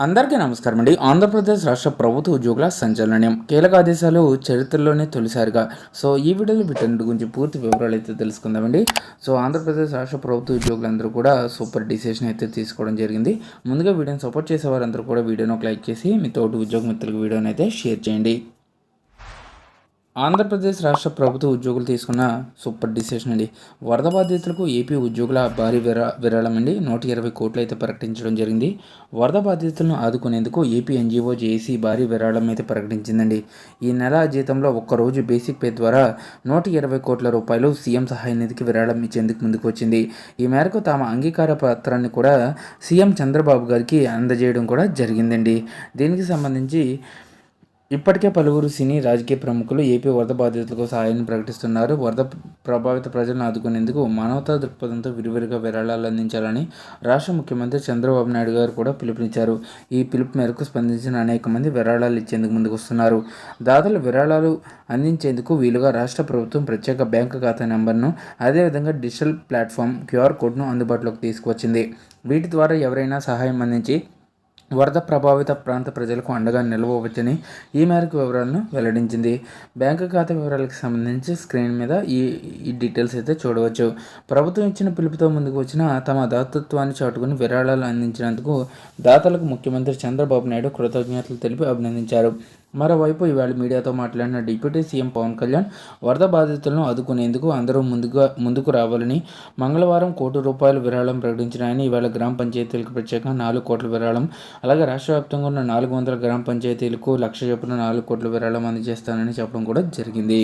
అందరికీ నమస్కారం అండి. ఆంధ్రప్రదేశ్ రాష్ట్ర ప్రభుత్వ ఉద్యోగుల సంచలనం. కీలక ఆదేశాలు చరిత్రలోనే తొలిసారిగా. సో ఈ వీడియోలో వీటన్నిటి గురించి పూర్తి వివరాలు అయితే తెలుసుకుందామండి సో ఆంధ్రప్రదేశ్ రాష్ట్ర ప్రభుత్వ ఉద్యోగులందరూ కూడా సూపర్ డిసిషన్ అయితే తీసుకోవడం జరిగింది. ముందుగా వీడియోని సపోర్ట్ చేసే వారందరూ కూడా వీడియోని ఒక లైక్ చేసి మీ తోటి ఉద్యోగ మిత్రులకు వీడియోని అయితే షేర్ చేయండి. ఆంధ్రప్రదేశ్ రాష్ట్ర ప్రభుత్వ ఉద్యోగులు తీసుకున్న సూపర్ డిసిషన్ అండి. వరద బాధితులకు ఏపీ ఉద్యోగుల భారీ విరా విరాళం అండి నూట ఇరవై కోట్లు అయితే ప్రకటించడం జరిగింది. వరద బాధితులను ఆదుకునేందుకు ఏపీ ఎన్జిఓ జేఏసీ భారీ విరాళం అయితే ప్రకటించిందండి. ఈ నెల జీతంలో ఒక్కరోజు బేసిక్ పే ద్వారా నూట ఇరవై కోట్ల రూపాయలు సీఎం సహాయ నిధికి విరాళం ఇచ్చేందుకు ముందుకు వచ్చింది. ఈ మేరకు తమ అంగీకార పత్రాన్ని కూడా సీఎం చంద్రబాబు గారికి అందజేయడం కూడా జరిగిందండి. దీనికి సంబంధించి ఇప్పటికే పలువురు సినీ రాజకీయ ప్రముఖులు ఏపీ వరద బాధితులకు సహాయాన్ని ప్రకటిస్తున్నారు. వరద ప్రభావిత ప్రజలను ఆదుకునేందుకు మానవతా దృక్పథంతో విరివిరిగా విరాళాలు అందించాలని రాష్ట్ర ముఖ్యమంత్రి చంద్రబాబు నాయుడు గారు కూడా పిలుపునిచ్చారు. ఈ పిలుపు మేరకు స్పందించిన అనేక మంది విరాళాలు ఇచ్చేందుకు ముందుకు వస్తున్నారు దాతలు విరాళాలు అందించేందుకు వీలుగా రాష్ట్ర ప్రభుత్వం ప్రత్యేక బ్యాంకు ఖాతా నెంబర్ను అదేవిధంగా డిజిటల్ ప్లాట్ఫామ్ క్యూఆర్ కోడ్ను అందుబాటులోకి తీసుకువచ్చింది. వీటి ద్వారా ఎవరైనా సహాయం అందించి వరద ప్రభావిత ప్రాంత ప్రజలకు అండగా నిలవవచ్చని ఈ మేరకు వివరాలను వెల్లడించింది. బ్యాంకు ఖాతా వివరాలకు సంబంధించి స్క్రీన్ మీద ఈ ఈ డీటెయిల్స్ అయితే చూడవచ్చు. ప్రభుత్వం ఇచ్చిన పిలుపుతో ముందుకు వచ్చిన తమ దాతృత్వాన్ని చాటుకుని విరాళాలు అందించినందుకు దాతలకు ముఖ్యమంత్రి చంద్రబాబు నాయుడు కృతజ్ఞతలు తెలిపి అభినందించారు. మరోవైపు ఇవాళ మీడియాతో మాట్లాడిన డిప్యూటీ సీఎం పవన్ కళ్యాణ్ వరద బాధితులను ఆదుకునేందుకు అందరూ ముందుగా ముందుకు రావాలని మంగళవారం కోటి రూపాయల విరాళం ప్రకటించిన ఆయన ఇవాళ గ్రామ పంచాయతీలకు ప్రత్యేకంగా నాలుగు కోట్ల విరాళం అలాగే రాష్ట్ర వ్యాప్తంగా ఉన్న నాలుగు వందల గ్రామ పంచాయతీలకు లక్ష చొప్పున నాలుగు కోట్ల విరాళం అందజేస్తానని చెప్పడం కూడా జరిగింది.